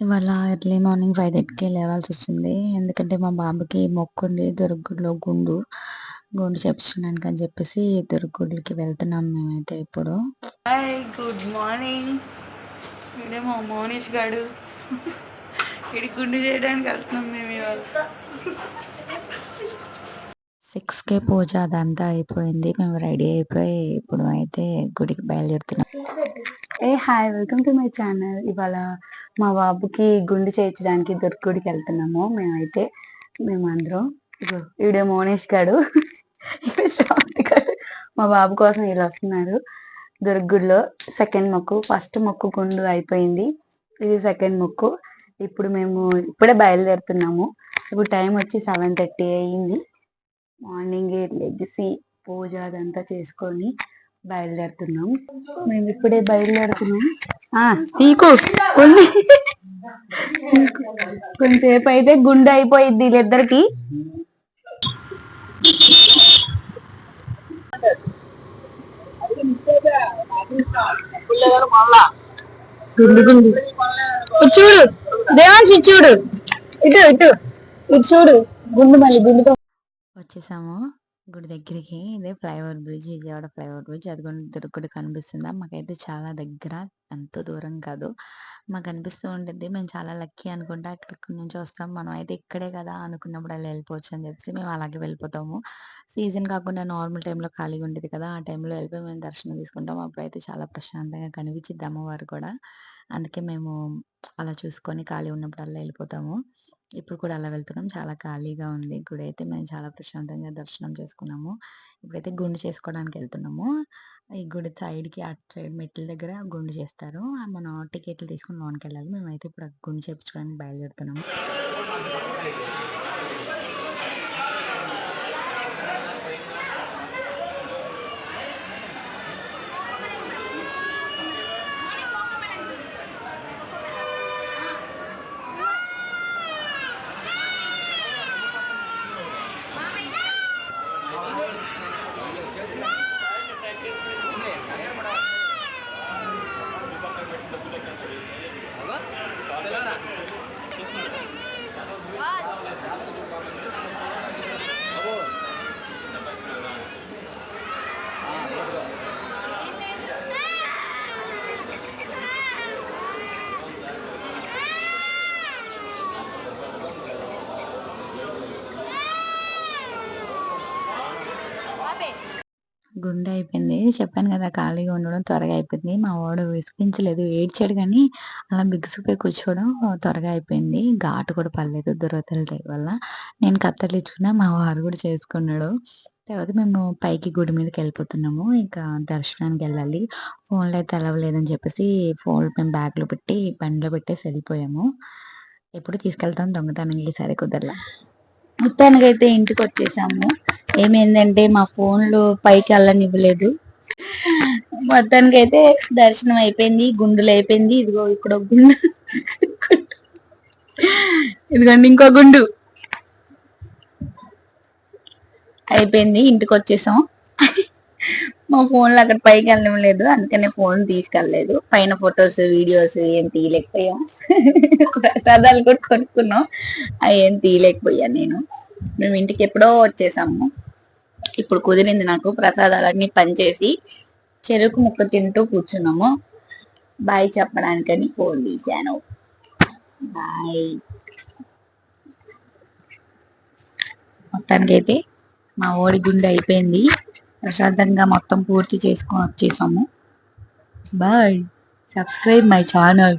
ఇవాళ early morning five థర్టీకి లేవాల్సి వచ్చింది ఎందుకంటే మా బాబుకి మొక్కు ఉంది గుండు గుండు చేపించడానికి అని చెప్పేసి దుర్గుడికి వెళ్తున్నాం మేమైతే ఇప్పుడు. Hi good morning. ఇదే మా మోనీష్ గాడు. ఇడి గుండు చేయడానికి వెళ్తున్నాం మేము ఇవాళ. సిక్స్కే పూజ అదంతా అయిపోయింది. మేము రెడీ అయిపోయి ఇప్పుడు అయితే గుడికి బయలుదేరుతున్నాం. ఏ hi welcome to my channel. ఇవాళ మా బాబుకి గుండు చేయించడానికి దుర్గుడికి వెళ్తున్నాము. మేమైతే మేము అందరం ఇగో వీడియో మోనేష్ గారు శ్రావంతి మా బాబు కోసం వీళ్ళు వస్తున్నారు. దుర్గుడిలో సెకండ్ మొక్కు. ఫస్ట్ మొక్కు గుండు అయిపోయింది. ఇది సెకండ్ మొక్కు. ఇప్పుడు మేము ఇప్పుడే బయలుదేరుతున్నాము. ఇప్పుడు టైం వచ్చి సెవెన్ థర్టీ అయ్యింది మార్నింగ్ లెగిసి పూజ అదంతా చేసుకొని బయలుదేరుతున్నాం. మేము ఇప్పుడే బయలుదేరుతున్నాం. ఆ తీకు కొన్ని కొంచెంసేపు అయితే గుండె అయిపోయింది వీళ్ళిద్దరికి. గుండు చూడు దేవాంశ్ చూడు. ఇటు ఇటు ఇటు చూడు. గుండు మళ్ళీ గుండుతో వచ్చేసాము. గుడి దగ్గరికి ఇదే flyover bridge Vijayawada flyover bridge. అది కూడా దుర్గుడి కనిపిస్తుందా. మాకైతే చాలా దగ్గర ఎంతో దూరం కాదు. మాకు అనిపిస్తూ ఉంటుంది మేము చాలా లక్కీ అనుకుంటా అక్కడి నుంచి వస్తాం. మనం అయితే ఇక్కడే కదా అనుకున్నప్పుడు అలా వెళ్ళిపోవచ్చు అని చెప్పేసి మేము అలాగే వెళ్ళిపోతాము. సీజన్ కాకుండా నార్మల్ టైంలో ఖాళీగా ఉండేది కదా ఆ టైంలో వెళ్ళిపోయి మేము దర్శనం తీసుకుంటాం అప్పుడైతే చాలా ప్రశాంతంగా కనిపించింది అమ్మవారు కూడా. అందుకే మేము అలా చూసుకొని ఖాళీ ఉన్నప్పుడల్లా వెళ్ళిపోతాము. ఇప్పుడు కూడా అలా వెళ్తున్నాం. చాలా ఖాళీగా ఉంది. గుడి అయితే మేము చాలా ప్రశాంతంగా దర్శనం చేసుకున్నాము. ఇప్పుడైతే గుండు చేసుకోవడానికి వెళ్తున్నాము. ఈ గుడి సైడ్కి అటు సైడ్ మెట్ల దగ్గర గుండు చేస్తారు. ఆ మనం టికెట్లు తీసుకుని లోనికి వెళ్ళాలి. మేమైతే ఇప్పుడు గుండు చేపించుకోవడానికి బయలుదేరుతున్నాము. గుండె అయిపోయింది. చెప్పాను కదా ఖాళీగా ఉండడం త్వరగా అయిపోయింది. మా వాడు విసిగించలేదు ఏడ్చాడు కానీ అలా బిగుసిపోయి కూర్చోవడం త్వరగా అయిపోయింది. ఘాటు కూడా పర్లేదు దురవతల వల్ల. నేను కత్తలు ఇచ్చుకున్నా మా వారు కూడా చేసుకున్నాడు. తర్వాత మేము పైకి గుడి మీదకి వెళ్ళిపోతున్నాము. ఇంకా దర్శనానికి వెళ్ళాలి. ఫోన్లో అయితే అలవలేదని చెప్పేసి ఫోన్ మేము బ్యాగ్లో పెట్టి బండిలో పెట్టేసి వెళ్ళిపోయాము. ఎప్పుడు తీసుకెళ్తాం దొంగతనం ఈసారి కుదరలా. మొత్తానికి అయితే ఇంటికి వచ్చేసాము. ఏమైందంటే మా ఫోన్లు పైకి వెళ్ళనివ్వలేదు మొత్తానికి అయితే దర్శనం అయిపోయింది గుండులు అయిపోయింది. ఇదిగో ఇక్కడ ఒక గుండు. ఇదిగోండి ఇంకో గుండు. అయిపోయింది ఇంటికి వచ్చేసాం. మా ఫోన్లో అక్కడ పైకి వెళ్ళలేదు అందుకనే ఫోన్ తీసుకెళ్ళలేదు. పైన ఫొటోస్ వీడియోస్ ఏం తీయలేకపోయాం. ప్రసాదాలు కూడా కొనుక్కున్నాం. అవి ఏం తీయలేకపోయా నేను. మేము ఇంటికి ఎప్పుడో వచ్చేసాము. ఇప్పుడు కుదిరింది నాకు ప్రసాదాలన్నీ పనిచేసి చెరుకు ముక్క తింటూ కూర్చున్నాము. బాయ్ చెప్పడానికని ఫోన్ తీశాను. బాయ్. మొత్తానికైతే మా ఓడి గుండె అయిపోయింది. ప్రశాంతంగా మొత్తం పూర్తి చేసుకొని వచ్చేసాము. బాయ్. Subscribe my channel.